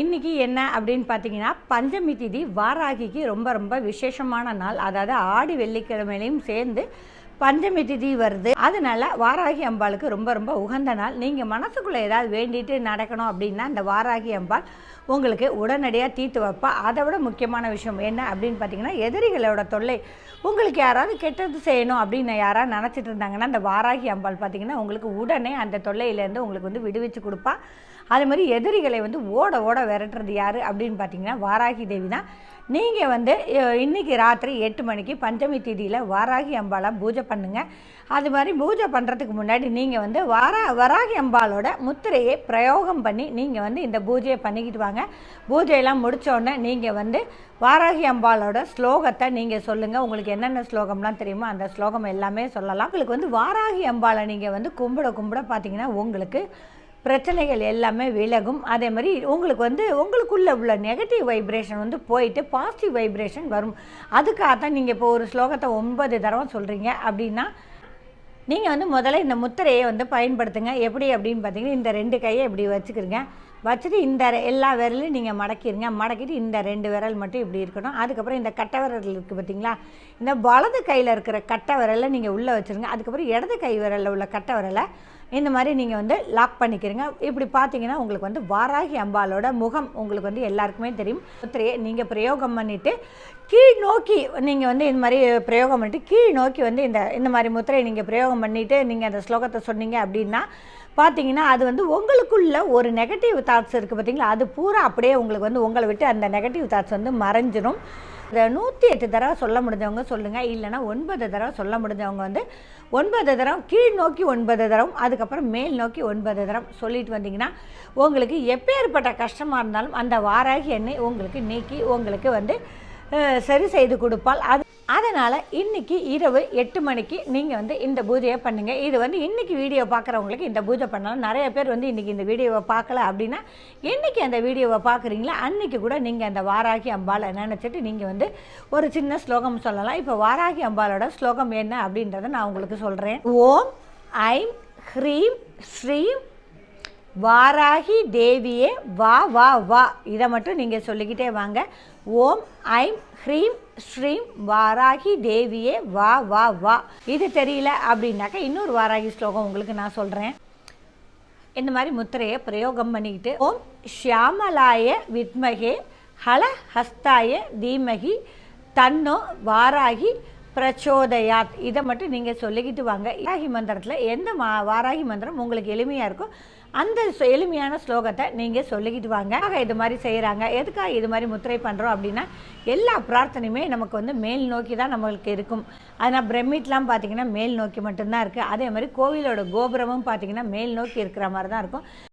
இன்னைக்கு என்ன அப்படின்னு பார்த்தீங்கன்னா பஞ்சமி திதி வாராகிக்கு ரொம்ப ரொம்ப விசேஷமான நாள். அதாவது ஆடி வெள்ளிக்கிழமையிலையும் சேர்ந்து பஞ்சமி திதி வருது. அதனால வாராகி அம்பாளுக்கு ரொம்ப ரொம்ப உகந்த நாள். நீங்கள் மனசுக்குள்ளே ஏதாவது வேண்டிட்டு நடக்கணும் அப்படின்னா இந்த வாராகி அம்பாள் உங்களுக்கு உடனடியாக தீர்த்து வைப்பா. அதை விட முக்கியமான விஷயம் என்ன அப்படின்னு பார்த்தீங்கன்னா எதிரிகளோட தொல்லை. உங்களுக்கு யாராவது கெட்டது செய்யணும் அப்படின்னு யாராவது நினச்சிட்டு இருந்தாங்கன்னா இந்த வாராகி அம்பாள் பார்த்தீங்கன்னா உங்களுக்கு உடனே அந்த தொல்லையிலேருந்து உங்களுக்கு வந்து விடுவிச்சு கொடுப்பா. அது மாதிரி எதிரிகளை வந்து ஓட ஓட விரட்டுறது யார் அப்படின்னு பார்த்தீங்கன்னா வாராகி தேவி தான். நீங்கள் வந்து இன்றைக்கி இன்னைக்கு ராத்திரி எட்டு மணிக்கு பஞ்சமி திதியில் வாராகி அம்பாளை பூஜை பண்ணுங்கள் அது மாதிரி பூஜை பண்ணுறதுக்கு முன்னாடி நீங்கள் வந்து வாரா வராகி அம்பாளோட முத்திரையை பிரயோகம் பண்ணி நீங்கள் வந்து இந்த பூஜையை பண்ணிக்கிட்டு வாங்க. பூஜையெல்லாம் முடித்தோடனே நீங்கள் வந்து வாராகி அம்பாலோட ஸ்லோகத்தை நீங்கள் சொல்லுங்கள் உங்களுக்கு என்னென்ன ஸ்லோகம்லாம் தெரியுமோ அந்த ஸ்லோகம் எல்லாமே சொல்லலாம். உங்களுக்கு வந்து வாராகி அம்பாளை நீங்கள் வந்து கும்பிட கும்பிட பார்த்தீங்கன்னா உங்களுக்கு பிரச்சனைகள் எல்லாமே விலகும். அதே மாதிரி உங்களுக்கு வந்து உங்களுக்குள்ளே உள்ள நெகட்டிவ் வைப்ரேஷன் வந்து போயிட்டு பாசிட்டிவ் வைப்ரேஷன் வரும். அதுக்காக தான் நீங்கள் இப்போ ஒரு ஸ்லோகத்தை ஒன்பது தடவை சொல்கிறீங்க அப்படின்னா நீங்கள் வந்து முதல்ல இந்த முத்திரையை வந்து பயன்படுத்துங்க. எப்படி அப்படின்னு பார்த்தீங்கன்னா இந்த ரெண்டு கையை இப்படி வச்சுக்கிறீங்க வச்சுட்டு இந்த எல்லா விரலையும் நீங்கள் மடக்கிடுங்க மடக்கிட்டு இந்த ரெண்டு விரல் மட்டும் இப்படி இருக்கணும். அதுக்கப்புறம் இந்த கட்டை விரல் இருக்குது பார்த்தீங்களா இந்த வலது கையில் இருக்கிற கட்டை விரலை நீங்கள் உள்ளே வச்சுருங்க. அதுக்கப்புறம் இடது கை விரலில் உள்ள கட்டை விரலை இந்த மாதிரி நீங்கள் வந்து லாக் பண்ணிக்கிறீங்க இப்படி பார்த்தீங்கன்னா உங்களுக்கு வந்து வாராகி அம்பாலோட முகம் உங்களுக்கு வந்து எல்லாருக்குமே தெரியும். முத்திரையை நீங்கள் பிரயோகம் பண்ணிவிட்டு கீழ் நோக்கி நீங்கள் வந்து இந்த மாதிரி பிரயோகம் பண்ணிட்டு கீழ் நோக்கி வந்து இந்த இந்த மாதிரி முத்திரையை நீங்கள் பிரயோகம் பண்ணிவிட்டு நீங்கள் அந்த ஸ்லோகத்தை சொன்னீங்க அப்படின்னா பார்த்தீங்கன்னா அது வந்து உங்களுக்குள்ள ஒரு நெகட்டிவ் தாட்ஸ் இருக்குது பார்த்தீங்களா அது பூரா அப்படியே உங்களுக்கு வந்து உங்களை விட்டு அந்த நெகட்டிவ் தாட்ஸ் வந்து மறைஞ்சிரும். இதை நூற்றி எட்டு தடவை சொல்ல முடிஞ்சவங்க சொல்லுங்கள் இல்லைன்னா ஒன்பது தடவை சொல்ல முடிஞ்சவங்க வந்து ஒன்பது தரம் கீழ் நோக்கி ஒன்பது தரம் அதுக்கப்புறம் மேல் நோக்கி ஒன்பது தரம் சொல்லிட்டு வந்தீங்கன்னா உங்களுக்கு எப்பேற்பட்ட கஷ்டமாக இருந்தாலும் அந்த வாராகி எண்ணெய் உங்களுக்கு நீக்கி உங்களுக்கு வந்து சரி செய்து கொடுப்பாள். அது அதனால் இன்றைக்கி இரவு எட்டு மணிக்கு நீங்கள் வந்து இந்த பூஜையை பண்ணுங்கள் இது வந்து இன்றைக்கி வீடியோ பார்க்குறவங்களுக்கு இந்த பூஜை பண்ணலாம். நிறைய பேர் வந்து இன்றைக்கி இந்த வீடியோவை பார்க்கல அப்படின்னா இன்றைக்கி அந்த வீடியோவை பார்க்குறீங்களா? அன்றைக்கி கூட நீங்கள் அந்த வாராகி அம்பாளை நினச்சிட்டு நீங்கள் வந்து ஒரு சின்ன ஸ்லோகம் சொல்லலாம். இப்போ வாராகி அம்பாலோட ஸ்லோகம் என்ன அப்படின்றத நான் உங்களுக்கு சொல்கிறேன் ஓம் ஐம் ஹ்ரீம் ஸ்ரீம் வாராகி தேவியே வா வா வா. இதை மட்டும் நீங்கள் சொல்லிக்கிட்டே வாங்க. ஓம் ஐம் ஹ்ரீம் ஸ்ரீம் வாராகி தேவியே வா வா வா. இது தெரியல அப்படின்னாக்கா இன்னொரு வாராகி ஸ்லோகம் உங்களுக்கு நான் சொல்கிறேன் இந்த மாதிரி முத்திரையை பிரயோகம் பண்ணிக்கிட்டு ஓம் ஷியாமலாய வித்மகே ஹல ஹஸ்தாய தீமகி தன்னோ வாராகி பிரச்சோதயாத். இதை மட்டும் நீங்கள் சொல்லிக்கிட்டு வாங்க. வாராகி மந்திரத்தில் எந்த மா வாராகி மந்திரம் உங்களுக்கு எளிமையாக இருக்கோ அந்த எளிமையான ஸ்லோகத்தை நீங்கள் சொல்லிக்கிட்டு வாங்க. ஆக இது மாதிரி செய்கிறாங்க எதுக்காக இது மாதிரி முத்திரை பண்ணுறோம் அப்படின்னா எல்லா பிரார்த்தனையுமே நமக்கு வந்து மேல் நோக்கி தான் நம்மளுக்கு இருக்கும். அதனால் பிரமிட்லாம் பார்த்தீங்கன்னா மேல் நோக்கி மட்டும்தான் இருக்குது அதே மாதிரி கோவிலோட கோபுரமும் பார்த்தீங்கன்னா மேல் நோக்கி இருக்கிற மாதிரி தான் இருக்கும்.